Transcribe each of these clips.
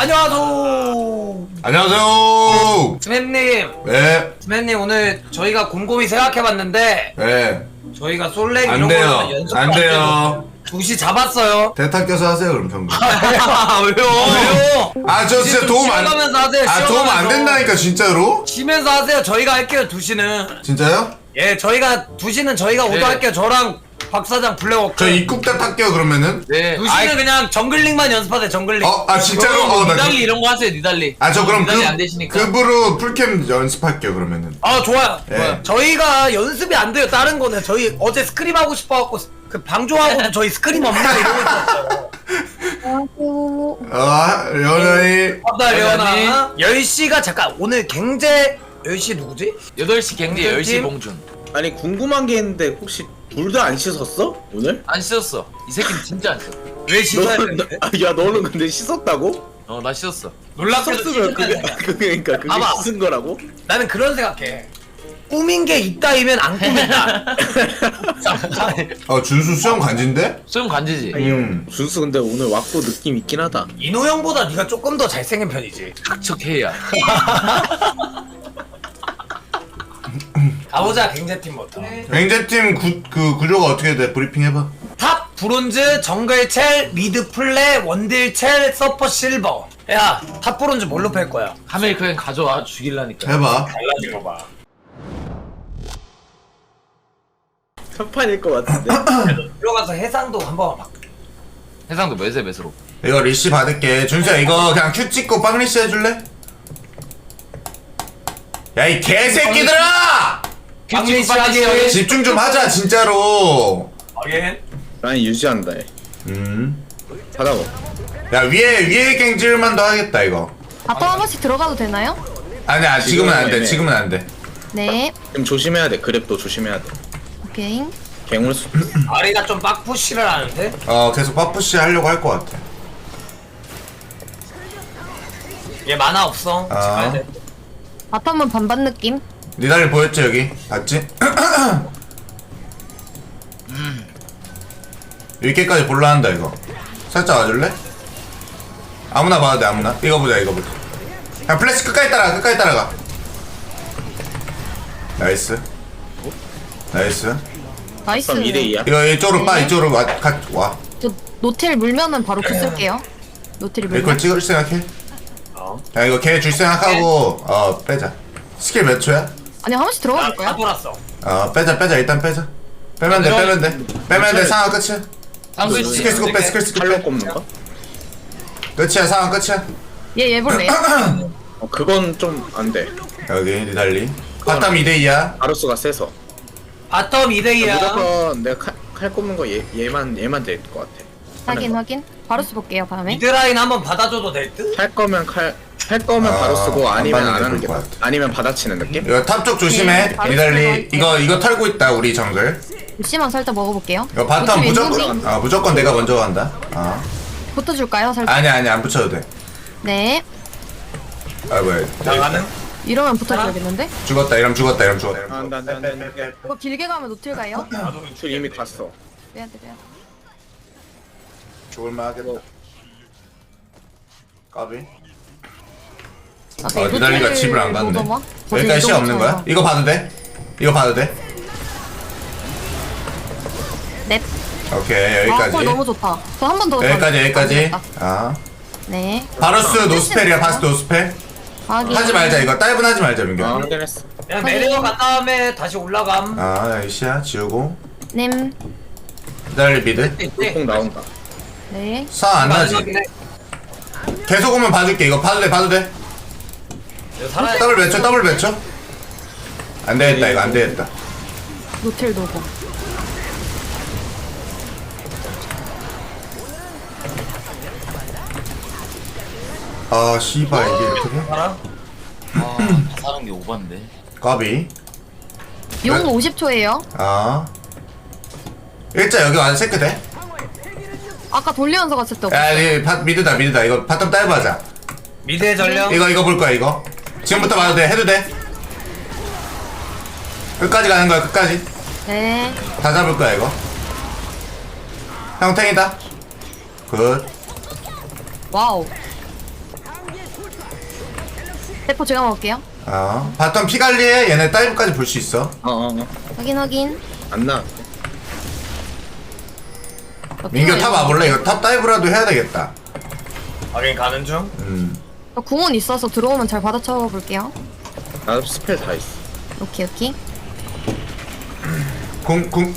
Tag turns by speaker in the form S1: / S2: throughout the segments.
S1: 안녕하세요.
S2: 안녕하세요.
S1: 스맨님,
S2: 네,
S1: 스맨님 오늘 저희가 곰곰이 생각해봤는데
S2: 네.
S1: 저희가 솔랭
S2: 안
S1: 이런
S2: 돼요.
S1: 거 연습
S2: 안 돼요.
S1: 두시 잡았어요.
S2: 대타 껴서 하세요 그럼 평균.
S1: 왜요? 왜요?
S2: 아 저 진짜 도움 안.
S1: 쉬어가면서 하세요.
S2: 아 도움 안
S1: 쉬어가면서.
S2: 된다니까 진짜로?
S1: 쉬면서 하세요. 저희가 할게요. 두시는.
S2: 진짜요?
S1: 예, 저희가 두시는 저희가
S3: 네.
S1: 오더할게요. 저랑 박 사장 블랙워크.
S2: 저 입국대 탈게요 그러면은.
S3: 네.
S1: 두시는 그냥 정글링만 연습하세요. 정글링.
S2: 어, 아 진짜로? 어, 나.
S3: 니달리 이런 거 하세요, 니달리.
S2: 아 저 그럼
S3: 니달리
S2: 안그
S3: 되시니까.
S2: 급으로 풀캠 연습할게요 그러면은.
S1: 아 좋아요.
S2: 네.
S1: 좋아요. 저희가 연습이 안 돼요. 다른 거는 저희 어제 스크림 하고 싶어갖고 그 방종하고 저희 스크림 없나 이러고 있었어요.
S4: 안녕하세요.
S2: 아 연아이.
S1: 맞다. 레오나 10시가 잠깐 오늘 경제 10시 누구지?
S3: 8시 갱리,
S1: 공전
S3: 10시
S1: 팀?
S3: 봉준.
S5: 아니 궁금한 게 있는데 혹시 둘 다 안 씻었어 오늘?
S3: 안 씻었어. 이 새끼는 진짜 안 씻었어.
S1: 왜 씻어야
S5: 너는
S1: 되는데?
S5: 아, 야 너는 근데 씻었다고?
S3: 어, 나 씻었어.
S1: 놀랍게도
S5: 씻었으면 그게
S1: 씻었다는
S5: 그게 그러니까 그게
S1: 봐봐.
S5: 씻은 거라고?
S1: 나는 그런 생각해 꾸민 게 있다이면 안 꾸민다
S2: 어 준수 수영 간지인데?
S3: 수영 간지지?
S2: 음.
S5: 준수 근데 오늘 왁구 느낌 있긴 하다.
S1: 이노 형보다 네가 조금 더 잘생긴 편이지
S3: 척해야.
S1: 가보자 경제팀부터
S2: 맹제팀 구, 그 구조가 어떻게 돼? 브리핑 해봐.
S1: 탑 브론즈 정글 첼 미드 플레 원딜 첼 서퍼 실버 야 탑 브론즈 뭘로 팰 거야?
S3: 카멜 그냥 가져와 죽일라니까.
S2: 해봐.
S1: 달라진 거봐
S5: 첫판일 것 같은데.
S1: 들어가서 해상도 한번 막
S3: 해상도 매세 매스로.
S2: 이거 리시 받을게. 준수야 이거 그냥 큐 찍고 빵 리시 해줄래? 야 이 개새끼들아!
S1: 방리
S3: 빨리
S1: 시작이에요
S3: 시작해.
S2: 집중 좀 하자 진짜로.
S1: 확인
S5: 라인 유지한다. 얘.
S2: 음.
S5: 받아봐.
S2: 야 위에 위에 갱질만 더 하겠다 이거.
S4: 바텀 한 번씩 들어가도 되나요?
S2: 아니야 지금은 안 돼.
S5: 지금은
S2: 안 돼.
S4: 네.
S5: 좀 조심해야 돼. 그랩도 조심해야 돼.
S4: 오케이.
S5: 갱울 수.
S1: 아리가 좀 빡푸시를 하는데
S2: 어 계속 파푸시 하려고 할 것 같아.
S1: 얘 만화 없어
S2: 아.
S1: 가야 돼.
S4: 바텀은 반반 느낌.
S2: 니달리 보였지 여기? 봤지? 이렇게까지 볼라 한다 이거. 살짝 와줄래? 아무나 봐도 돼 아무나. 이거 보자 이거 보자. 그냥 플래시 끝까지 따라가 끝까지 따라가. 나이스. 나이스.
S4: 나이스.
S5: 그럼 2대 2야.
S2: 이거 이쪽으로 빠
S4: 네.
S2: 이쪽으로 와. 가, 와.
S4: 저 노틸 물면은 바로 큐 쓸게요. 노틸
S2: 이걸
S4: 물면.
S2: 찍을 생각해?
S1: 어.
S2: 야 이거 걔 줄 생각하고 어 빼자. 스킬 몇 초야?
S4: 아니 한 번씩 들어가
S1: 나,
S4: 볼까요?
S1: 다 돌았어
S2: 어 빼자 빼자 일단 빼자. 빼면 돼 빼면 돼. 빼면 돼 상황 끝이야. 스킬
S3: 씨.
S2: 쓰고 빼 스킬 쓰고
S5: 칼로
S2: 빼.
S5: 꼽는 거?
S2: 끝이야 상황 끝이야.
S4: 얘 얘 볼래.
S5: 어 그건 좀 안 돼.
S2: 여기 니달리. 바텀 2대2야.
S5: 바루스가 세서.
S1: 바텀 2대2야
S5: 무조건 내가 칼, 칼 꼽는 거 얘, 얘만 얘만 될것 같아.
S4: 확인 확인. 바로스 볼게요 다음에.
S1: 미드라인 한번 받아줘도 될 듯?
S5: 할 거면 칼, 할 거면
S2: 아,
S5: 바로 쓰고
S2: 안
S5: 아니면
S2: 받는 안게
S5: 하는 게
S2: 좋을
S5: 나아.
S2: 것 같아.
S5: 아니면 받아치는 느낌?
S2: 이거 탑 쪽 조심해.
S4: 네, 바로. 들어갈게요.
S2: 이거 이거 털고 있다 우리 정글.
S4: 루시만 살짝 먹어볼게요.
S2: 이거 바텀 무조건? 아 무조건 내가 먼저 간다. 아
S4: 붙어 줄까요 살짝?
S2: 아니 아니 안 붙여도 돼.
S4: 네.
S2: 아 뭐야.
S1: 나가는?
S4: 이러면 붙어줘야겠는데?
S2: 죽었다 이러면 죽었다 이러면 죽었다.
S5: 아, 안돼 안돼 안돼.
S4: 이거 길게 가면 노틸 가요?
S5: 줄 이미 갔어.
S4: 빼야 돼 빼야 돼.
S2: 죽을만 하겠다. 까비.
S4: 아,
S2: 어, 니달리가 집을 안 갔네. 여기까지 시
S4: 저기
S2: 없는 거야? 이거 봐도 돼? 이거 봐도 돼?
S4: 넷.
S2: 오케이
S4: 아,
S2: 여기까지.
S4: 콜 너무 좋다. 저 한 번 더.
S2: 여기까지 여기까지.
S4: 안 되겠다.
S2: 아.
S4: 네.
S2: 바로스 노스펠이야 바스 노스펠.
S4: 확인.
S2: 하지 말자 이거 다이브 하지 말자
S5: 아
S2: 민규.
S5: 확인했어.
S1: 그냥 내려간 다음에 다시 올라감
S2: 아 이시야 지우고.
S4: 님.
S2: 기다릴 미드.
S5: 꼭 나온다.
S4: 네.
S2: 사안 나지. 계속 오면 봐줄게 이거 봐도 돼 봐도 돼.
S1: 이거 살아야
S2: 더블 몇초 더블 몇 초. 안 되겠다 이거 안 되겠다.
S4: 노틸 노고.
S2: 아 씨발 이게 어떻게?
S1: 살아?
S3: 아, 다 사는 게 오반데.
S2: 까비.
S4: 용
S2: 네.
S4: 50초예요.
S2: 아. 일자 여기 와서 체크 돼?
S4: 아까 돌리면서 갔을 때 없어.
S2: 야, 이 바, 미드다, 미드다. 이거 바텀 다이브 하자.
S1: 미드의 전령
S2: 이거, 이거 볼 거야, 이거. 지금부터 봐도 돼, 해도 돼. 끝까지 가는 거야, 끝까지.
S4: 네.
S2: 다 잡을 거야, 이거. 형 탱이다. 굿.
S4: 와우. 대포 제가 먹을게요.
S2: 어 바텀 피 관리해 얘네 다이브까지 볼 수 있어
S5: 어어어
S4: 확인 확인.
S5: 안 나.
S4: 저
S2: 민규 탑 와볼래? 이거 탑 다이브라도 해야 되겠다
S1: 확인 가는 중
S2: 음
S4: 저 궁은 있어서 들어오면 잘 받아쳐 볼게요.
S5: 나도 스펠 다 있어.
S4: 오케이 오케이.
S2: 궁, 궁.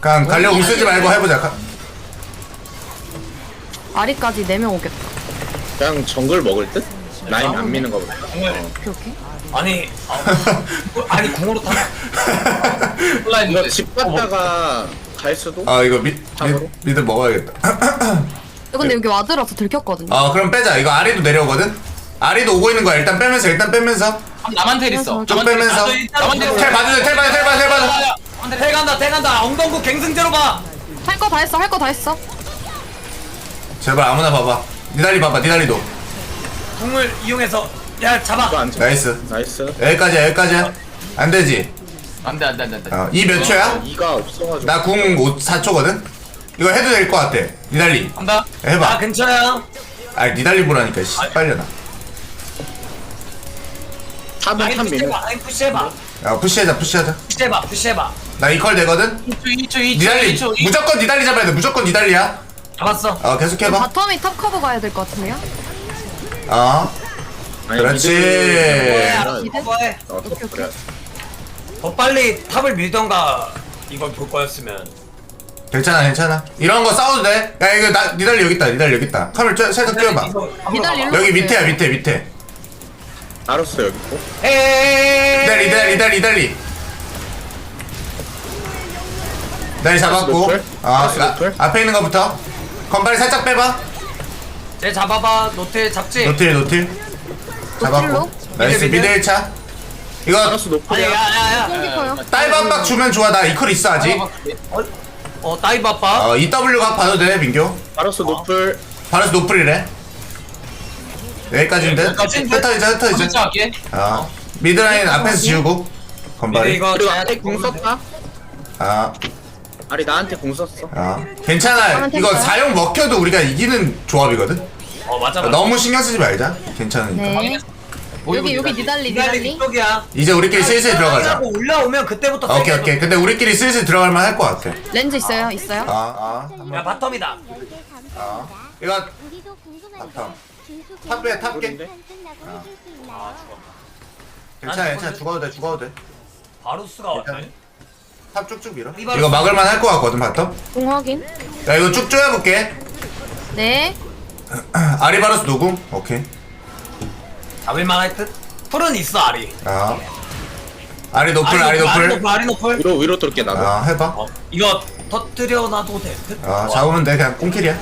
S2: 그냥 가려고 궁 쓰지 말고 해보자. 가-
S4: 아리까지 4명 오겠다.
S5: 그냥 정글 먹을 듯? 라인 안 미는 거 보다.
S1: 정말
S4: 오케이 오케이.
S1: 아니 아, 아니 궁으로 타
S3: 온라인
S5: 이거 집 갔다가 갈 수도?
S2: 아, 이거 미, 미,
S5: 탑으로?
S2: 미드 먹어야겠다.
S4: 저 근데 여기 와드라서 들켰거든요.
S2: 어, 그럼 빼자. 이거 아리도 내려오거든? 아리도 오고 있는 거야. 일단 빼면서, 일단 빼면서.
S3: 나만 텔 있어.
S2: 쭉
S3: 나만 텔 있어.
S2: 빼면서.
S3: 나만 텔 있어.
S2: 텔 봐주세요, 텔 봐줘, 텔 봐줘, 텔 봐줘.
S1: 태 간다 태 간다 엉덩구 갱승제로 가
S4: 할 거 다 했어 할 거 다 했어.
S2: 제발 아무나 봐봐. 니달리 봐봐, 니달리도.
S1: 궁을 이용해서 야
S5: 이거
S1: 잡아.
S2: 나이스.
S5: 나이스.
S2: 여기까지야, 여기까지야. 안 되지.
S3: 안돼 안돼 안돼 안돼.
S2: 어, 이몇 초야?
S5: 이가 없어가지고.
S2: 나궁 4초거든? 이거 해도 될 것 같아. 니달리.
S3: 간다.
S1: 아
S2: 해봐.
S1: 근처야
S2: 아, 니달리 보라니까, 씨. 빨려나.
S5: 탑은
S1: 라인
S5: 탑 미는.
S1: 푸시해봐 라인 푸시해봐
S2: 야, 푸시하자, 푸시하자.
S1: 푸시해봐 푸시해봐
S2: 나 이퀄 되거든?
S3: 2초 2초 2초
S2: 니달리
S3: 2초.
S2: 무조건 니달리 잡아야 돼 무조건 니달리야
S1: 잡았어
S2: 어 계속 해봐
S4: 바텀이 탑 커버 가야 될 것 같은데요?
S2: 어
S5: 아니,
S2: 그렇지.
S1: 알았어
S4: 미드?
S1: 커버해
S5: 어, 그래.
S1: 더 빨리 탑을 밀던가 이걸 볼 거였으면.
S2: 괜찮아 괜찮아. 이런 거 싸워도 돼 야 이거 나 니달리 여기 있다 니달리 여기 있다. 카메라 쬐- 살짝 뛰어봐.
S4: 니달리 일로
S2: 여기. 밑에야 밑에 밑에.
S5: 알았어 여기 있고.
S2: 니달리 니달리 니달리 니달리 니달리 잡았고? 아
S5: 알았어,
S2: 아,
S5: 노플?
S2: 앞에 있는 거부터. 건발이 살짝 빼봐.
S1: 쟤 잡아봐. 노트 잡지?
S2: 노틸 노틸 잡았고.
S4: 노틸로?
S2: 나이스.
S1: 미드
S2: 1차 이거
S5: 알았어
S1: 아니
S5: 노플이야.
S1: 야야야.
S4: 깊어요.
S2: 다이브 한박 주면 좋아. 나 이퀄 있어 아직?
S1: 어, 어 아빠
S2: 어 EW 각 봐도 돼 민규?
S5: 알았어. 노플.
S2: 바로서 노플이래? 여기까지인데?
S1: 여기까지인데?
S2: 흩어지자 흩어지자
S3: 진짜 할게.
S2: 아 미드라인 앞에서 지우고
S1: 미드
S2: 건발이.
S1: 이거
S5: 그리고
S1: 잘
S5: 아리 궁 썼다.
S2: 아,
S5: 아리 나한테 궁 썼어.
S2: 아. 괜찮아. 이거? 사용 먹혀도 우리가 이기는 조합이거든?
S1: 어 맞아 맞아.
S2: 너무 신경 쓰지 말자. 괜찮으니까.
S4: 네. 여기 여기
S3: 니달리.
S4: 니달리.
S1: 뒤쪽이야.
S2: 이제 우리끼리 슬슬 들어가자.
S1: 하고 올라오면 그때부터
S2: 오케이
S1: 세게
S2: 오케이. 근데 우리끼리 슬슬 들어갈 만할 것 같아.
S4: 렌즈 있어요? 있어요.
S2: 아 아.
S1: 야 바텀이다.
S2: 아. 이거
S6: 우리도 준수
S2: 탑에 탑게?
S6: 끝나고 해줄 수 있나요?
S2: 괜찮아 괜찮아. 죽어도 돼 죽어도
S1: 바루스가 왔네.
S2: 돼탑 쭉쭉 밀어. 이거 막을 만할 것 같거든 바텀.
S4: 궁 확인.
S2: 야 이거 쭉 쪼여볼게.
S4: 네.
S2: 아리바로스 녹음 오케이
S1: 잡을만 할 듯 풀은 있어 아리.
S2: 아. 아리 노플 아리
S1: 아리
S2: 노플.
S1: 노플 아리 노플.
S5: 위로 위로 뚫게 나도.
S2: 아 해봐.
S1: 어, 이거 터뜨려 놔도 될 듯
S2: 아 잡으면 돼. 그냥 꽁킬이야.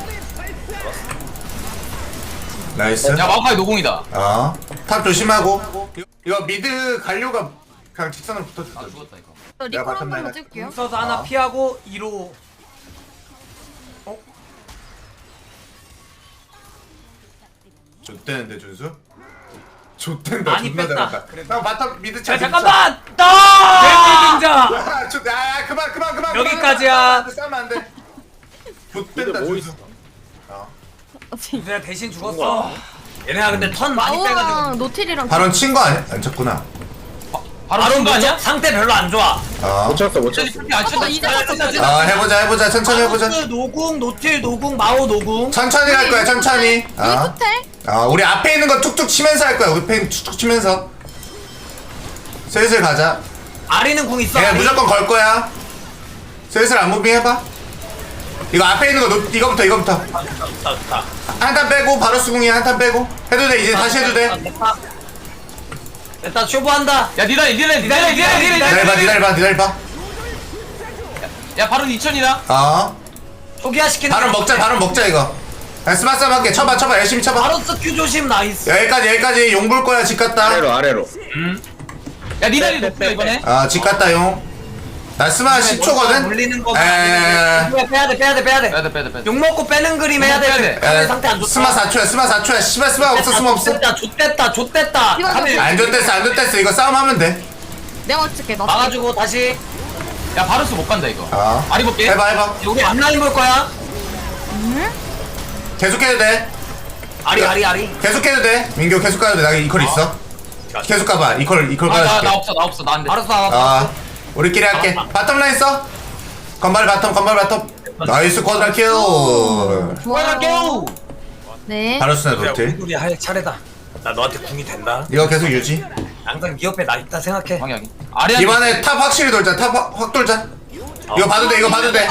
S2: 나이스.
S3: 야 마우카이 노공이다.
S2: 아탑 조심하고. 이거, 미드 갈료가 그냥 직선으로 붙어주자
S3: 아 죽었다 이거.
S4: 저 리콜 한 번만
S2: 라인
S4: 찍을게요.
S1: 써서 하나
S2: 아.
S1: 피하고 2로.
S2: 좆대는데 준수? 좆댄다
S1: 많이
S2: 존나
S1: 뺐다.
S2: 잘한다. 그래 나 바텀 미드 자차
S1: 잠깐만! 나! 등장
S2: 야, 좆- 야, 야, 그만 그만 그만
S1: 여기까지야.
S2: 싸면 안돼
S5: 미드
S2: 좆댄다
S5: 뭐 있어?
S1: 내가 대신 죽었어. 얘네가 근데 턴 많이 빼가지고.
S4: 마오랑 노틸이랑
S2: 바론 친거 아니야? 안 쳤구나.
S3: 바로 친거 아니야?
S1: 상태 별로 안 좋아.
S2: 아,
S5: 못 쳤어 못 쳤어.
S3: 안.
S4: 어, 이제
S1: 야,
S4: 봤어.
S1: 진짜,
S2: 아 해보자 해보자. 천천히 해보자.
S1: 노궁 노틸 노궁 마오 노궁.
S2: 천천히 갈 거야 천천히.
S4: 여기
S2: 아.
S4: 끝에.
S2: 아 우리 앞에 있는 거 툭툭 치면서 할 거야. 우리 펜 툭툭 치면서. 슬슬 가자.
S1: 아리는 궁 있어
S2: 얘
S1: 아리.
S2: 무조건 걸 거야. 슬슬 안무빙 해봐. 이거 앞에 있는 거 놓, 이거부터 이거부터.
S1: 좋다, 좋다, 좋다.
S2: 한탄 빼고 바로 수궁이 한탄 빼고. 해도 돼 이제 다시 해도 돼.
S1: 아, 됐다. 됐다 쇼부한다.
S3: 야 니달리 니달리 니달리 니달리 니달리.
S2: 기다려봐 기다려봐 기다려봐.
S3: 야 바로 2천이다.
S2: 어.
S1: 초기화 시키는
S2: 바로
S1: 거
S2: 먹자 바로 먹자 이거. 야, 스마스 할게 쳐봐 쳐봐. 열심히 쳐봐.
S1: 바루스 큐 조심 나이스.
S2: 여기까지 여기까지. 용 볼 거야 집 갔다.
S5: 아래로 아래로.
S3: 야 니달리
S5: 빼,
S3: 높다
S5: 빼,
S3: 이번에.
S2: 아집 갔다 용나 스마 10초거든?
S1: 물리는 거
S2: 에
S1: 빼야 돼 빼야 돼 빼야 돼.
S3: 빼야 돼 빼야 돼 빼야 돼.
S1: 욕 먹고 빼는 그림 해야 돼.
S3: 빼야 돼.
S1: 상태 안 좋다?
S2: 스마 4초야 스마 4초야. 씨발 스마 없어 스마 없어.
S1: 좆됐다 좆됐다 좆됐다.
S4: 이거
S1: 카멜
S2: 안 좋댔어 안 좋댔어. 이거 싸움하면 돼.
S4: 내가 찍게. 나.
S1: 막아주고 다시.
S3: 야 바루스 못 간다 이거.
S2: 아.
S3: 아리 볼게.
S2: 해봐 해봐.
S1: 여기 앞라인 볼 거야
S2: 계속 해도 돼.
S1: 아리 아리 아리.
S2: 계속 해도 돼. 민규 계속 가도 돼 나 이퀄 있어? 계속 가봐. 이퀄 이퀄
S3: 아, 나, 나 없어 나 없어. 나안 돼.
S1: 알았어 알았어.
S2: 아 우리끼리 할게. 바텀 라인 써. 건발 바텀 건발 바텀. 나이스 쿼드라 킬.
S3: 빨갈게요
S4: 네.
S2: 바루스네
S1: 우리
S2: 노트
S1: 우리 할 차례다. 나 너한테 궁이 된다.
S2: 이거 계속 유지.
S1: 항상 네 옆에 나 있다 생각해.
S3: 방향이 아래
S2: 이번에 탑 확실히 돌자. 탑 확 돌자. 이거 봐도 돼 이거 봐도 돼.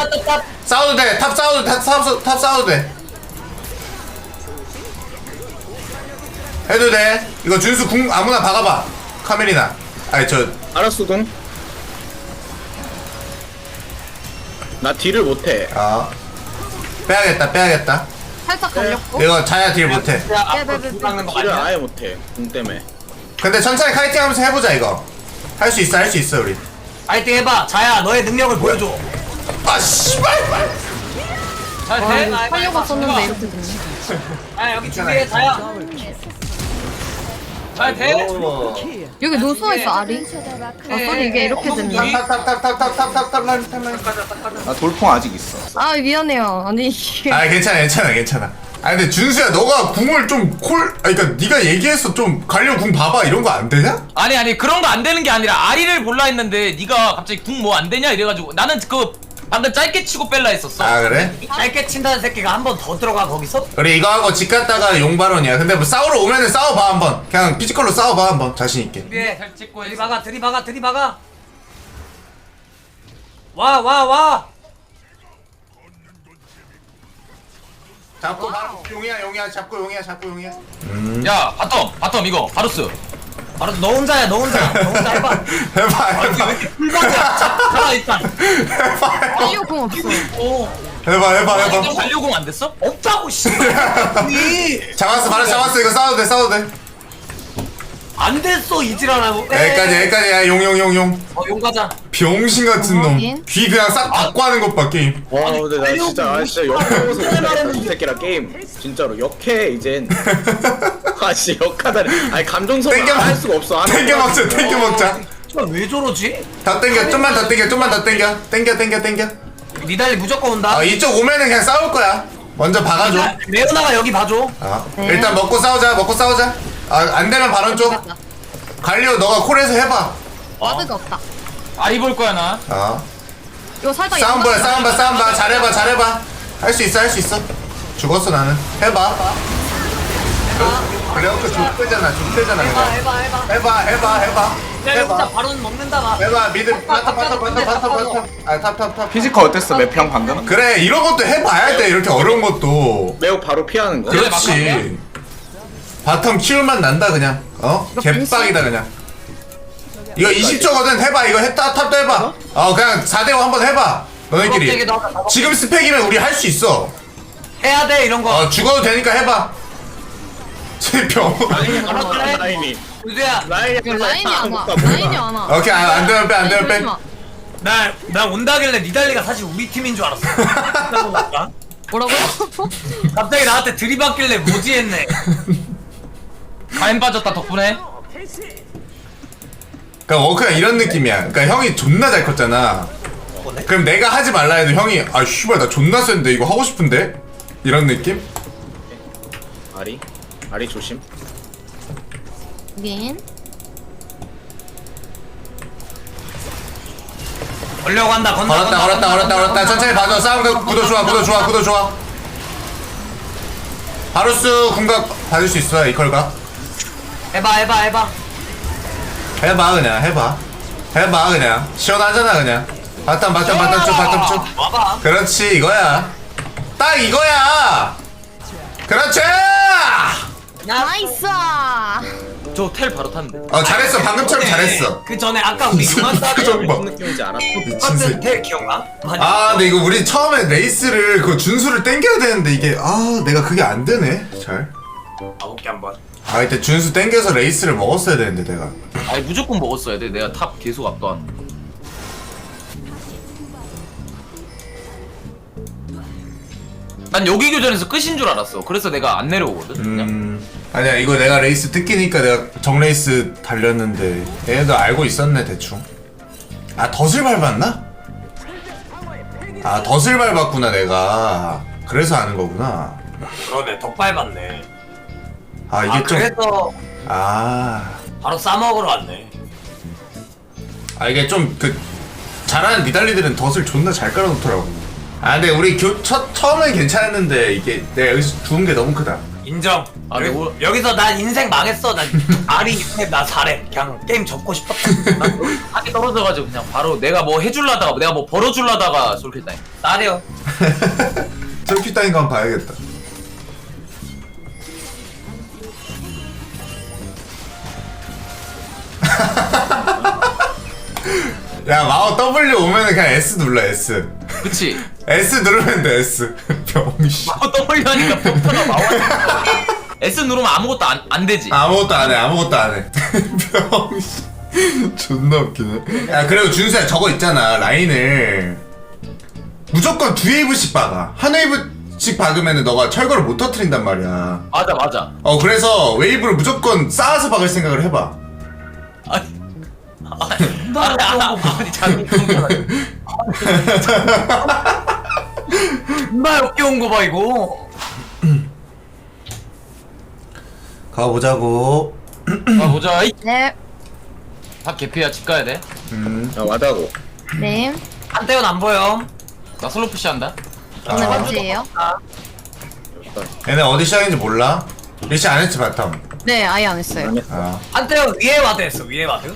S2: 싸워도 돼 탑 싸워도 돼, 탑, 싸워, 탑 싸워도 돼 해도 돼. 이거 준수 궁 아무나 박아봐. 카멜이나. 아니 저.
S5: 알았어 동. 나 딜을 못해.
S2: 아. 빼야겠다 빼야겠다.
S4: 살짝 갈렸고.
S2: 이거 자야 딜 못해.
S1: 야 앞으로 깎는 거
S5: 딜을
S1: 아니야?
S5: 아예 못해. 공 때문에.
S2: 근데 천천히 카이팅 하면서 해보자 이거. 할 수 있어 할 수 있어 우리.
S1: 파이팅 해봐. 자야 너의 능력을 보여줘.
S2: 아 씨발!
S3: 잘돼?
S4: 하려고 썼는데. 이렇게 됐네.
S1: 야 여기 준비해 자야
S3: 잘 돼?
S4: 여기 노스가 있어 아리. 아 쏘리 이게 네. 이렇게
S2: 됐나? 네.
S5: 아, 돌풍 아직 있어.
S4: 아 미안해요. 아니
S2: 아 괜찮아 괜찮아 괜찮아 아 근데 준수야 너가 궁을 좀콜 아 그니까 네가 얘기해서 좀 관련 궁 봐봐 이런 거 안 되냐?
S3: 아니 아니 그런 거 안 되는 게 아니라 아리를 몰라 했는데 네가 갑자기 궁 뭐 안 되냐 이래가지고 나는 그 방금 짧게 치고 뺄라 했었어.
S2: 아 그래?
S1: 짧게 친다는 새끼가 한 번 더 들어가 거기서?
S2: 우리 이거 하고 집 갔다가 용발언이야. 근데 뭐 싸우러 오면은 싸워봐 한번. 그냥 피지컬로 싸워봐 한번. 자신있게.
S1: 준비해
S3: 잘 찍고
S1: 들이박아 들이박아 들이박아. 와 와 와.
S2: 잡고 바로 용이야 용이야. 잡고 용이야 잡고 용이야.
S3: 야 바텀 바텀 이거 바루스
S1: 바로 너 혼자야 너 혼자 너 혼자 해봐.
S2: 해봐
S1: 아,
S2: 해봐.
S1: 풀박이야? 잡아 일단
S2: 해봐
S4: 공 없어.
S1: 오
S2: 해봐 해봐
S3: 아, 이거
S2: 해봐.
S3: 관료공 안 됐어?
S1: 없다고 씨안
S2: 잡았어 바로 잡았어. 이거 싸워도 돼 싸워도 돼.
S1: 됐어 이지라라고.
S2: 여기까지 여기까지. 야 용용용용.
S1: 어 용 가자
S2: 병신 같은 놈. 귀 그냥 싹 닫고 하는 것봐 게임
S5: 와 근데 나 진짜 아 진짜 역해서 이 새끼랑 게임. 진짜로 역해 이젠. 아씨 역하다. 아니 감정선을
S2: 땡겨
S5: 할 수가 없어. 안
S2: 땡겨
S5: 할
S2: 먹자
S5: 수가
S2: 땡겨. 먹자.
S1: 왜 저러지?
S2: 더 땡겨 좀만 더 땡겨 좀만 더 땡겨. 땡겨 땡겨 땡겨.
S1: 니달리 무조건 온다.
S2: 아 이쪽 오면은 그냥 싸울 거야. 먼저 박아줘.
S1: 야, 레오나가 여기 봐줘.
S2: 아, 일단 먹고 싸우자 먹고 싸우자. 아 안 되면 발언 쪽. 갈리오 너가 콜에서 해봐.
S4: 와드가 없다.
S3: 아리 볼 거야 나.
S2: 아.
S4: 이거 살짝
S2: 싸움 봐야
S4: 양각-
S2: 싸움 봐 싸움 봐. 잘해봐 잘해봐. 할 수 있어 할 수 있어. 죽었어 나는. 해봐. 그래갖고 족대잖아 족대잖아
S1: 해봐
S2: 그냥
S1: 해봐 해봐.
S2: 해봐 해봐 해봐.
S1: 야 이거 진짜
S2: 해봐
S1: 바로 먹는다 나.
S2: 해봐 미드 바텀 바텀 바텀 바텀 바텀. 아탑탑탑.
S5: 피지컬 어땠어 맵형 방금?
S2: 그래 이런 것도 해봐야 돼 이렇게 어려운 것도.
S5: 매우 바로 피하는 거?
S2: 그렇지. 바텀 키울만 난다 그냥. 어? 개빡이다 그냥 이거 20초거든 해봐. 이거 했다 탑도 해봐. 어? 그냥 4대5 한번 해봐. 너네끼리.
S1: 하자.
S2: 지금 스펙이면 우리 할 수 있어.
S1: 해야 돼 이런 거.
S2: 어 죽어도 되니까 해봐. 제병.
S5: 라인이.
S4: 이거
S1: 유두야.
S5: 라인이
S4: 라인이 안 와. 라인이 안 와.
S2: 오케이 아, 안 되면 빼 안 되면 빼.
S1: 나, 나 온다길래 니달리가 사실 우리 팀인 줄 알았어. 끝나고 나니까.
S4: 뭐라고요?
S1: 갑자기 나한테 들이받길래 뭐지 했네.
S3: 가인 빠졌다 덕분에
S2: 그러니까 워크가 이런 느낌이야. 그러니까 형이 존나 잘 컸잖아. 그럼 내가 하지 말라 해도 형이 아 씨발 나 존나 센데 이거 하고 싶은데? 이런 느낌?
S5: 아리? 아리 조심.
S4: 민.
S1: 걸려고 한다 건다
S2: 걸었다 걸었다 걸었다 걸었다. 천천히 봐줘. 싸움 그 구도 좋아 구도 좋아 구도 좋아. 바루스 궁각 받을 수 있어 이컬가
S1: 해봐 해봐 해봐
S2: 해봐 그냥. 해봐. 해봐 그냥. 시원하잖아 그냥. 바텀 바텀 바텀 쭉 바텀 쭉.
S1: 와봐.
S2: 그렇지 이거야. 딱 이거야! 그렇지!
S4: 나이스.
S3: 저 텔 바로 탔는데.
S2: 어 잘했어. 방금처럼 잘했어.
S1: 그 전에 아까 우리
S2: 그좀 봐.
S5: 무슨 느낌인지 알았어.
S2: 미친
S1: 똑같은
S2: 새끼
S1: 텔 기억나? 아니,
S2: 아 근데 이거 우리 처음에 레이스를 그 준수를 땡겨야 되는데 이게 아 내가 그게 안 되네. 잘.
S1: 가볼게 한번
S2: 아 이때 준수 땡겨서 레이스를 먹었어야 되는데 내가.
S3: 아니 무조건 먹었어야 돼. 내가 탑 계속 압도한 난 여기 교전에서 끝인 줄 알았어. 그래서 내가 안 내려오거든 그냥.
S2: 음 아니야 이거 내가 레이스 뜯기니까 내가 정레이스 달렸는데 얘네도 알고 있었네 대충. 아 덫을 밟았나? 아 덫을 밟았구나 내가. 그래서 아는 거구나.
S1: 그러네 더 밟았네
S2: 아 이게
S1: 아
S2: 좀
S1: 그래서
S2: 아,
S1: 바로 싸먹으러 왔네.
S2: 아 이게 좀 그 잘하는 니달리들은 덫을 존나 잘 깔아놓더라고. 아 근데 우리 교, 첫, 처음엔 괜찮았는데 이게 내가 여기서 죽은 게 너무 크다.
S1: 인정.
S3: 아,
S1: 여기,
S3: 뭐-
S1: 여기서 난 인생 망했어. 난 아리 인생 나 잘해. 그냥 게임 접고 싶었다.
S3: 하기 떨어져가지고 그냥 바로 내가 뭐 해줄라다가 내가 뭐 벌어줄라다가 솔킬 다니
S1: 싸려.
S2: 솔깃 따인 거 한번 봐야겠다. 야 마우 W 오면은 그냥 S 눌러 S.
S3: 그치?
S2: S 누르면 돼 S. 병신.
S3: 어, W 하니까 벽터가 나와 S 누르면 아무것도 안, 안 되지
S2: 아무것도 안 해, 아무것도 안 해. 병신. 존나 웃기네. 야, 그리고 준수야, 저거 있잖아, 라인을. 무조건 두 웨이브씩 박아. 한 웨이브씩 박으면 너가 철거를 못 터트린단 말이야.
S3: 맞아 맞아
S2: 어, 그래서 웨이브를 무조건 쌓아서 박을 생각을 해봐.
S3: 아니 아니 아니
S1: 역겨운 거봐 이거
S2: 가보자고.
S3: 아 보자 이-
S4: 네.
S3: 다 개피야 집 가야 돼나
S2: 음.
S5: 야 와다고
S4: 네.
S1: 한때는 안 보여
S3: 슬로 푸시한다
S4: 오늘
S2: 아.
S4: 몇시에요?
S2: 얘네 어디 시작인지 몰라? 리시 안 했지, 바텀.
S4: 네, 아예 안 했어요.
S5: 안 했어
S2: 아.
S1: 한때는 위에 와드 했어 위에 와드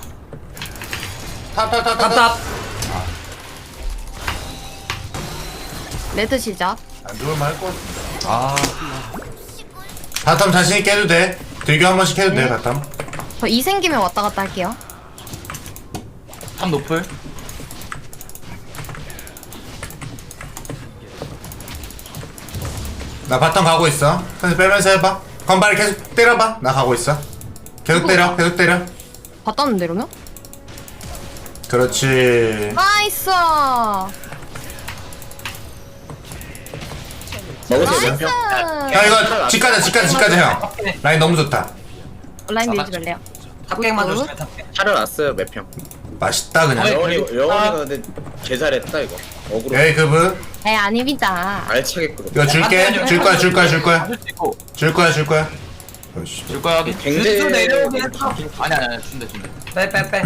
S2: 탑, 탑, 탑, 탑.
S1: 답답
S4: 레드 시작.
S2: 안 좋을만 할것 같은데. 아. 바텀 자신 있게 해도 돼. 들교 한 번씩 해도 돼,
S4: 네.
S2: 바텀.
S4: 저 이 생기면 왔다 갔다 할게요.
S3: 탑 노플
S2: 나 바텀 가고 있어. 선수 빼면서 해봐. 건발 계속 때려봐. 나 가고 있어. 계속 때려, 계속 때려.
S4: 봤다는데 이러면?
S2: 그렇지.
S4: 나이스!
S5: 먹었어
S4: 나이스!
S2: 형 이거 집 가자, 집 가자, 집 가자 형. 라인 너무 좋다.
S4: 라인 밀지 말래요.
S1: 탑갱만
S4: 굿.
S1: 조심해 탑갱
S5: 차려놨어요 몇 평
S2: 맛있다 그냥.
S5: 여원이
S3: 그리고-
S5: 여원이가 근데 개 잘했다 이거 어그로
S2: 에이 그분.
S4: 에 아닙니다.
S5: 알차게 끌어
S2: 이거 줄게. 줄 거야, 줄 거야, 줄 거야.
S3: 줄수 있고
S2: 줄 거야, 줄 거야. 어이씨.
S3: 줄 거야
S5: 굉장히
S1: 쭉 내려오긴 했다
S3: 아니 아니 아니 준대 준대
S1: 빼빼빼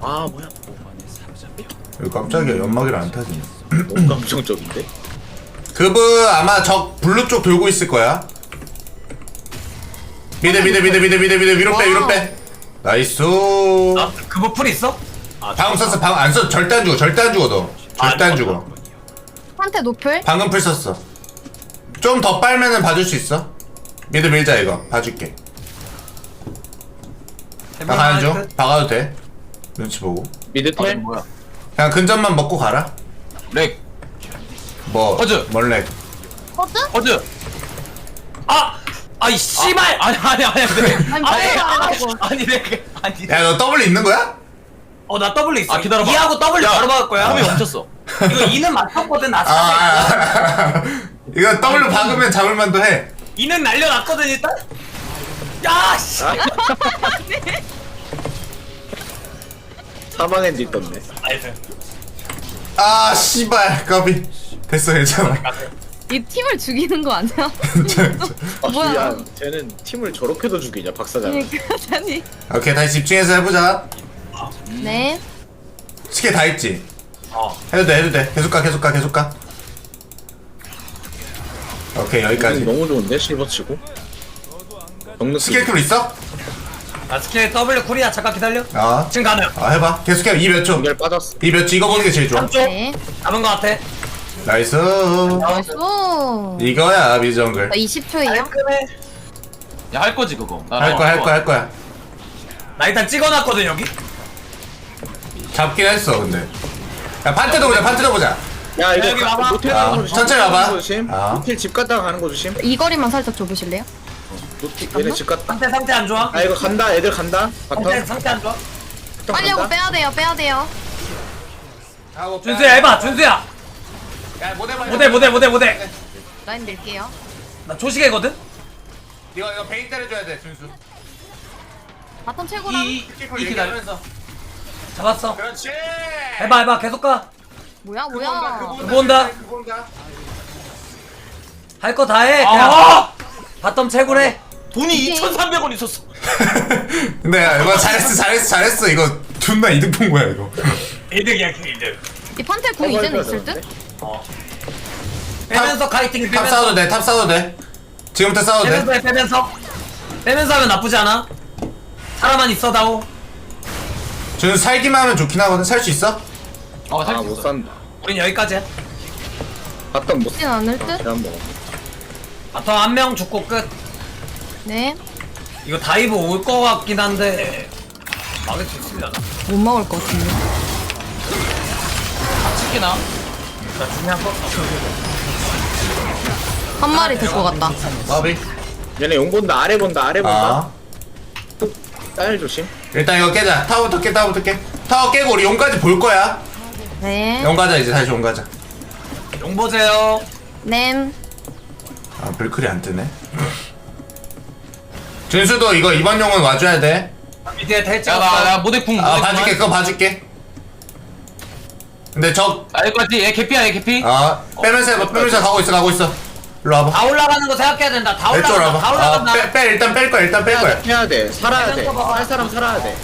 S5: 아 뭐야
S2: 이거 깜짝이야 연막이라 안 타지네.
S5: 너무 감정적인데
S2: 그분 아마 적 블루 쪽 돌고 있을 거야. 미드 미드 미드 미드 미드 미드 위로 빼 위로 빼. 나이스.
S1: 아 그거 풀 있어?
S2: 방금 썼어 방금 안 써. 절대 안 죽어 절대 안 죽어 너. 절대 안 죽어.
S4: 한테 노플?
S2: 방금 풀 썼어. 좀 더 빨면은 봐줄 수 있어. 미드 밀자 이거 봐줄게. 나 가는 중. 박아도 돼. 눈치 보고.
S5: 미드
S3: 아
S5: 텔
S3: 뭐야
S2: 그냥 근접만 먹고 가라.
S3: 렉
S2: 뭐.
S3: 허즈.
S2: 멀렉.
S4: 허즈?
S3: 허즈
S1: 아! 아이 씨발!
S3: 아 니 아니 아니
S4: 아니,
S3: 아니 아니. 아니 렉 아니
S2: 야 너 더블 있는 거야?
S1: 어나 W 있어
S3: 아 기다려봐
S1: 2하고 W
S3: 야,
S1: 바로 박을 거야
S3: 홈이 멈췄어
S1: 이거 2는 맞췄거든 나
S2: 아,
S1: 사실
S2: 아, 아. 이거 더블 박으면 잡을만도 해.
S1: 2는 날려놨거든 일단 야 씨!
S5: 사망엔지 떴네
S1: 나이스
S2: 아 씨발 까비. 됐어 괜찮아.
S4: 이 팀을 죽이는 거 아니야?
S5: 아
S4: 뭐야?
S5: 야 쟤는 팀을 저렇게도 죽이냐 박사장
S4: 그러니까 아니.
S2: 오케이 다시 집중해서 해보자.
S4: 네.
S2: 스킬 다 있지?
S1: 어
S2: 해도 돼 해도 돼 계속 가 계속 가 계속 가 오케이 여기까지.
S5: 너무 좋은데 실버 치고? 정느
S2: 스킬 쿨 있어?
S1: 나 스킬 W 쿨이야 잠깐 기다려.
S2: 아,
S1: 지금 가능.
S2: 아 해봐. 계속해 이 몇 초?
S5: 연결 빠졌어.
S2: 이 몇 초? 이거 보는 게 제일 좋아.
S1: 3초.
S4: 네.
S1: 잡은 거 같아.
S2: 나이스.
S4: 나이스.
S2: 이거야 미정글.
S4: 20초예요?
S1: 깔끔해.
S3: 야 할 거지 그거. 나
S2: 할 거야 할 거야 할 거야.
S1: 나 일단 찍어놨거든 여기.
S2: 잡긴 했어 근데. 야 판테도 보자 판테도 보자
S5: 야 이거
S1: 여기 와봐.
S2: 아,
S5: 가는 거 조심.
S2: 천천히 와봐.
S5: 가는 거 조심.
S2: 아.
S5: 노틸 집 갔다가 가는 거 조심.
S4: 이 거리만 살짝 좁으실래요?
S5: 노틸 얘네 집 갔다.
S1: 상태 상태 안 좋아?
S5: 아 이거 간다. 애들 간다.
S1: 상태
S5: 바텀.
S1: 상태 안 좋아?
S5: 바텀
S4: 빨리 하고
S5: 간다.
S4: 빼야 돼요, 빼야 돼요.
S1: 준수야 해봐 준수야.
S2: 야 모델 봐
S1: 모델 모델 모델 모델.
S4: 라인 밀게요.
S1: 나 조식이거든?
S2: 이거 이거 베인 때려줘야 돼 준수.
S4: 바텀 최고랑.
S3: 이
S2: 스킬
S3: 쿨이 기다려.
S2: 얘기하면서.
S1: 잡았어.
S2: 그렇지!
S1: 해봐 해봐. 계속 가
S4: 뭐야, 뭐야.
S1: 그거 온다.
S2: 그거 온다
S1: 할 거 다 해.
S3: 아!
S1: 그냥 바텀 채굴해.
S3: 돈이
S4: 오케이.
S3: 2,300원 있었어.
S2: 근데 야, 이거 잘했어 잘했어 잘했어 이거 존나 이득 본 거야 이거
S1: 이득이야 이득
S4: 이 판테 궁 이제는 있을 듯?
S1: 빼면서 카이팅
S2: 탑 싸워도 돼탑 싸워도 돼 지금부터 싸워도 돼
S1: 빼면서 해 빼면서 빼면서 하면 나쁘지 않아 사람만 있어 다오
S2: 저는 살기만 하면 좋긴 하거든 살 수 있어?
S3: 어,
S5: 살아수못
S3: 있어.
S5: 산다
S1: 우린 여기까지야
S5: 봤던 못
S4: 있진 않을 듯?
S5: 먹어
S1: 바텀 한 명 죽고 끝
S4: 네.
S1: 이거 다이브 올 거 같긴 한데 막을 수 있으려나?
S4: 못 먹을 것 같은데.
S3: 치기나.
S1: 나 중요한 거
S4: 한 마리 될 것 같다.
S2: 마비
S5: 얘네 용 본다 아래 본다 아래 본다
S2: 아
S5: 딸 조심
S2: 일단 이거 깨자 타워부터 깨 타워부터 깨 타워 깨고 우리 용까지 볼 거야
S4: 네.
S2: 용 가자 이제. 다시 용 가자.
S1: 용 보세요.
S4: 냄.
S2: 아 별클이 안 뜨네. 준수도 이거 이번 용은 와줘야 돼.
S1: 밑에 텔
S3: 야, 나, 모델궁.
S2: 아 봐줄게. 그거 봐줄게. 근데 적
S3: 아, 여기까지. 얘 개피야, 얘 개피.
S2: 아 빼면서 해봐. 빼면서 가고 있어 가고 있어. 일로 와봐.
S1: 다 올라가는 거 생각해야 된다. 다
S2: 왼쪽
S1: 올라간다. 다
S2: 와봐.
S1: 올라간다.
S2: 아빼 빼 일단 뺄 거야 일단 뺄 거야.
S5: 해야 돼. 살아야 돼 할 사람 살아야 돼.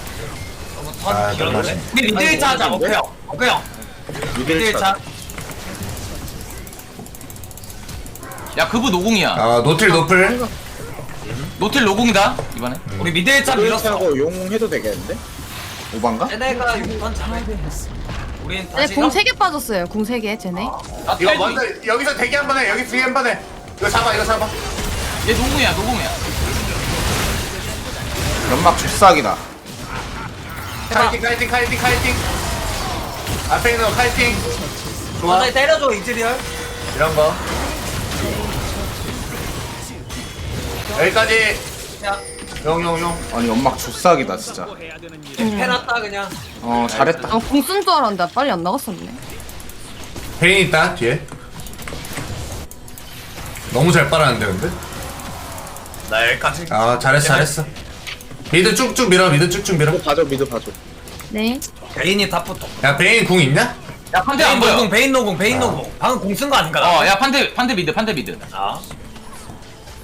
S2: 아,
S1: 길었네
S2: 너무
S1: 우리 미드 1차 하자. 오케이. 형 오케이. 형 미드
S5: 미들
S1: 1차
S5: 차
S3: 야, 그부 노궁이야.
S2: 아 노틸 노플
S3: 노틸 노궁이다, 이번에.
S1: 우리 미드 1차 밀었어
S5: 하고 용 해도 되겠는데? 오반가?
S1: 쟤네가 6번 잡아 우린
S4: 네,
S1: 다시
S4: 궁 3개 빠졌어요. 궁 3개, 쟤네.
S3: 나
S2: 이거
S3: 텔-
S2: 먼저 여기서 대기 한 번 해 여기 대기 한번 해 이거 잡아 이거 잡아
S3: 얘 노궁이야, 노궁이야.
S7: 연막 죽삭이다.
S2: 카이팅 카이팅 카이팅 카이팅 앞에 있는 거 카이팅. 좋아.
S1: 완전히 때려줘 이즈리얼.
S2: 이런 거. 여기까지.
S1: 야.
S2: 용용용.
S7: 아니 연막 죽삭이다 진짜.
S1: 해놨다 그냥.
S7: 어 잘했다.
S4: 아, 궁 쓴 줄 알았는데 빨리 안 나갔었네.
S2: 베인 있다 뒤에. 너무 잘 빨았는데 근데?
S1: 나 여기까지.
S2: 아 잘했어 잘했어. 미드 쭉쭉 밀어 미드 쭉쭉 밀어.
S5: 미드 봐줘 미드 봐줘.
S4: 네.
S1: 베인이 탑부터
S2: 야 베인 궁 있냐?
S3: 야, 판테
S1: 베인
S3: 안 보여.
S1: 노공 베인 노공 베인 노공 방금 공 쓴 거 아닌가
S3: 어, 야, 판테, 판테 미드, 판테 미드.
S1: 아,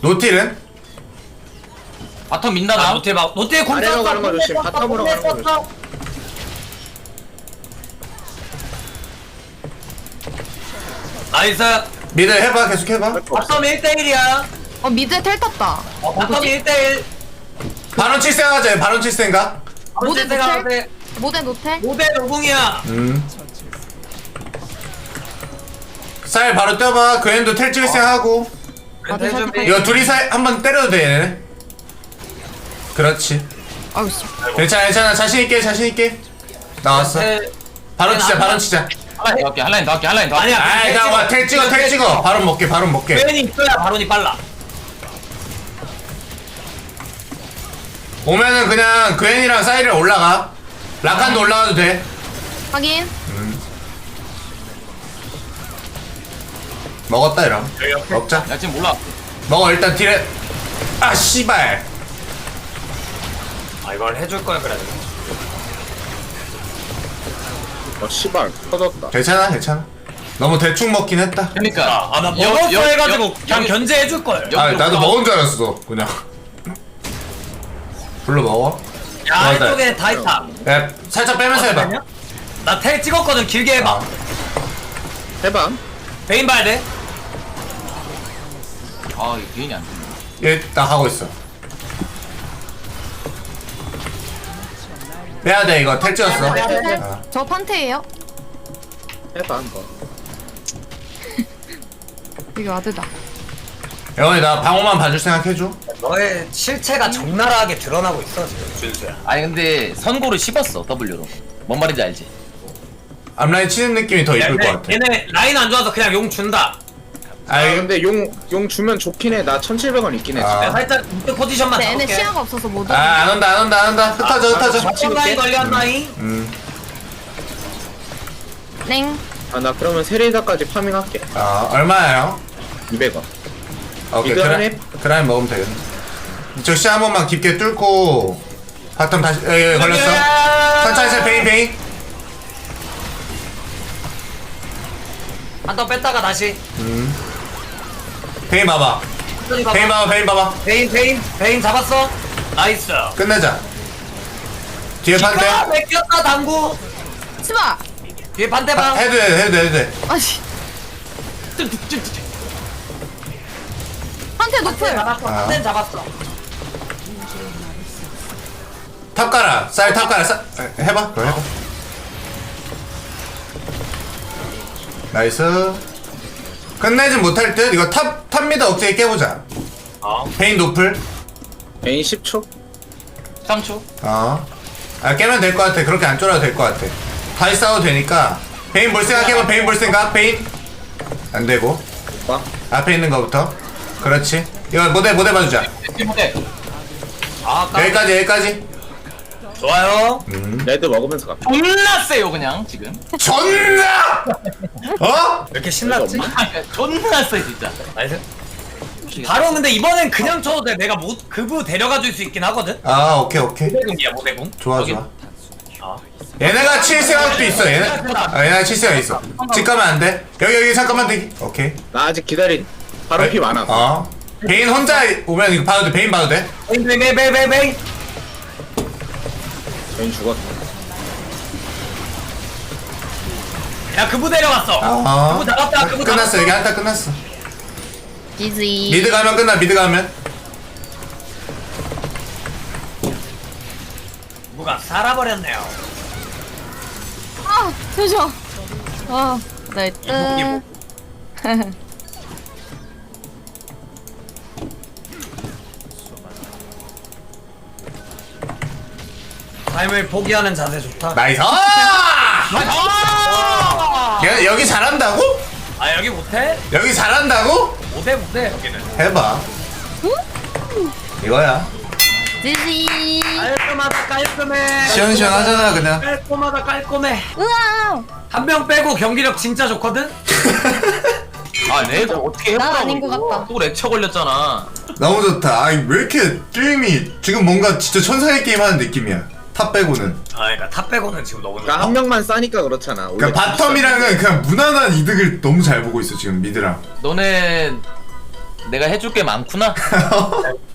S2: 노틸은?
S3: 바텀 민다,
S1: 아
S3: 나.
S1: 노틸 막 노틸 공
S5: 아래로 가는 거 조심, 바텀으로 가는 거
S1: 썼어. 나이스
S2: 미드 해봐 계속 해봐
S1: 바텀 1대1이야
S4: 어, 미드에 텔 탔다.
S1: 어, 바텀 1대1
S2: 바론 칠생 하자 바론 칠생가?
S1: 생각하는데
S4: 노텔? 모델 노텔?
S1: 모델 노공이야.
S2: 음. 쌀 바로 떠봐. 그앤도 텔 칠생 하고.
S1: 텔 준비
S2: 이거 둘이서 한번 때려도 돼 얘네. 그렇지.
S4: 아우, 씨.
S2: 괜찮아 괜찮아. 자신 있게 자신 있게. 나왔어.
S1: 텔
S2: 바론 치자 바론 치자.
S3: 더 할게, 한 라인 더 할게, 한 라인 더.
S1: 아니야
S2: 아이 나와 텔 찍어 텔 찍어. 바론 먹게 바론 먹게.
S1: 베인이 있어야 바론이 빨라.
S2: 오면은 그냥 그앤이랑 사이를 올라가 라칸도 올라가도 돼.
S4: 확인.
S2: 먹었다 이럼 먹자.
S3: 야, 지금 몰라.
S2: 먹어 일단 딜에 아 씨발.
S1: 아 이걸 해줄 걸 그래.
S5: 어 씨발 터졌다.
S2: 괜찮아 괜찮아. 너무 대충 먹긴 했다.
S3: 그러니까.
S1: 아나
S3: 여-
S1: 먹었어
S3: 여-
S1: 해가지고
S3: 여-
S1: 그냥
S3: 여기-
S1: 견제해줄 걸.
S3: 여-
S2: 아 나도. 먹은 줄 알았어 그냥. 불러 먹어
S1: 야
S2: 맞아.
S1: 이쪽에 다 있다
S2: 야 살짝 빼면서 해봐
S1: 나텔 찍었거든 길게 해봐
S2: 아.
S5: 해봐
S1: 베인 봐야 돼
S3: 아, 이거 개인이 안 돼.
S2: 얘 나 하고 있어 빼야 돼 이거 텔 찍었어
S4: 텔, 텔.
S2: 아.
S4: 저 판테예요.
S5: 해봐 한번
S4: 이게 와드다.
S2: 영원이 나 방어만 봐줄 생각 해줘
S1: 너의 실체가 적나라하게 드러나고 있어 지금 준수야
S3: 아니, 근데 선고를 씹었어, W로. 뭔 말인지 알지?
S2: 앞라인 치는 느낌이 더 이쁠 것 같아
S1: 얘네 라인 안 좋아서 그냥 용 준다
S5: 아
S2: 아
S5: 근데 용 용 주면 좋긴 해 나 1700원 있긴 해
S2: 아.
S1: 살짝 이때 포지션만
S4: 근데 얘네
S1: 잡을게
S4: 시야가 없어서 못 오고.
S2: 아, 안 온다, 안 온다, 안 온다. 흩어져, 흩어져.
S1: 어떤 라인 걸렸나이?
S2: 음,
S4: 땡.
S5: 아나 그러면 세레이다까지 파밍할게
S2: 아, 얼마예요?
S5: 200원
S2: 오케이,
S5: 이거
S2: 그라,
S5: 하네?
S2: 그라인 먹으면 되겠네. 이쪽 시한 번만 깊게 뚫고, 바텀 다시, 여기, 여기 걸렸어. 천천히 세, 베인, 베인.
S1: 한턴 뺐다가 다시
S2: 베인 봐봐.
S1: 천천히 봐봐.
S2: 베인 봐봐 베인 봐봐
S1: 베인 베인 베인 잡았어. 나이스.
S2: 끝내자 뒤에
S1: 아,
S2: 판테
S1: 뺏겼다 당구.
S4: 치마.
S1: 뒤에 반대
S2: 아,
S1: 방.
S2: 해도 돼 해도 돼 해도 돼
S4: 아니 한테 노플.
S1: 잡았어.
S2: 아.
S1: 한대 잡았어.
S2: 탑 깔아. 쌀탑 깔아. 쌀 에, 해봐. 그거 해봐. 나이스. 끝내진 못할 듯? 이거 탑 탑미드 억제기 깨보자.
S1: 어.
S2: 베인 노플.
S5: 베인 10초?
S3: 3초.
S2: 어. 아 깨면 될 것 같아. 그렇게 안 쫄아도 될 것 같아. 다시 싸워도 되니까. 베인 볼 생각 해봐. 베인 볼 생각. 베인. 안 되고.
S5: 봐
S2: 앞에 있는 거부터 그렇지 이거 모델 모델 봐주자
S3: 무대
S1: 아 까-
S2: 여기까지 여기까지
S1: 좋아요.
S5: 레드 먹으면서 가
S3: 존나 세요 그냥 지금
S2: 존나 어?
S1: 왜 이렇게 신났지?
S3: 존나 세 진짜
S1: 나이스. 바로 근데 이번엔 그냥 쳐도 돼. 내가 못 그부 데려가 줄 수 있긴 하거든.
S2: 아 오케이 오케이
S1: 모대궁이야 모대궁.
S2: 좋아
S3: 여기.
S2: 좋아 얘네가 칠 생각도 있어 얘네 아 얘네가 칠 생각 있어 집 가면 안 돼 여기 여기 잠깐만 대기 오케이
S5: 나 아직 기다린 바로 피 많아
S2: 어 베인 혼자 오면 이거 봐도 돼 베인 봐도 돼
S1: 베인 베인 베인 베인 베인.
S5: 베인 죽었어
S1: 야 그부 데려갔어.
S2: 어
S1: 그부 잡았다. 그부
S2: 끝났어. 여기 한타 끝났어
S4: 이지.
S2: 미드 가면 끝나 미드 가면
S1: 그부가 살아버렸네요.
S4: 아 잠시만. 아 나이스.
S1: 이거. 삶을 포기하는 자세 좋다.
S2: 나이스 아! 얘 여기 잘한다고?
S1: 아 여기 못해?
S2: 여기 잘한다고?
S1: 못해 못해 여기는.
S2: 해봐 이거야
S4: 지지.
S1: 깔끔하다 깔끔해.
S2: 시원시원하잖아 그냥
S1: 깔끔하다 깔끔해.
S4: 으아.
S1: 한명 빼고 경기력 진짜 좋거든.
S3: 아 내가 어떻게
S4: 난
S3: 해보라고
S4: 아닌 것. 같다.
S3: 또 렉처 걸렸잖아
S2: 너무 좋다 아니 왜 이렇게 게임이 지금 뭔가 진짜 천사의 게임 하는 느낌이야 탑 빼고는.
S1: 아 그러니까 탑 빼고는 지금 너무 좋아.
S5: 그러니까 한 명만 싸니까 그렇잖아 원래
S2: 그러니까 바텀이랑은 그냥 무난한 이득을 너무 잘 보고 있어 지금 미드랑.
S3: 너네 내가 해줄 게 많구나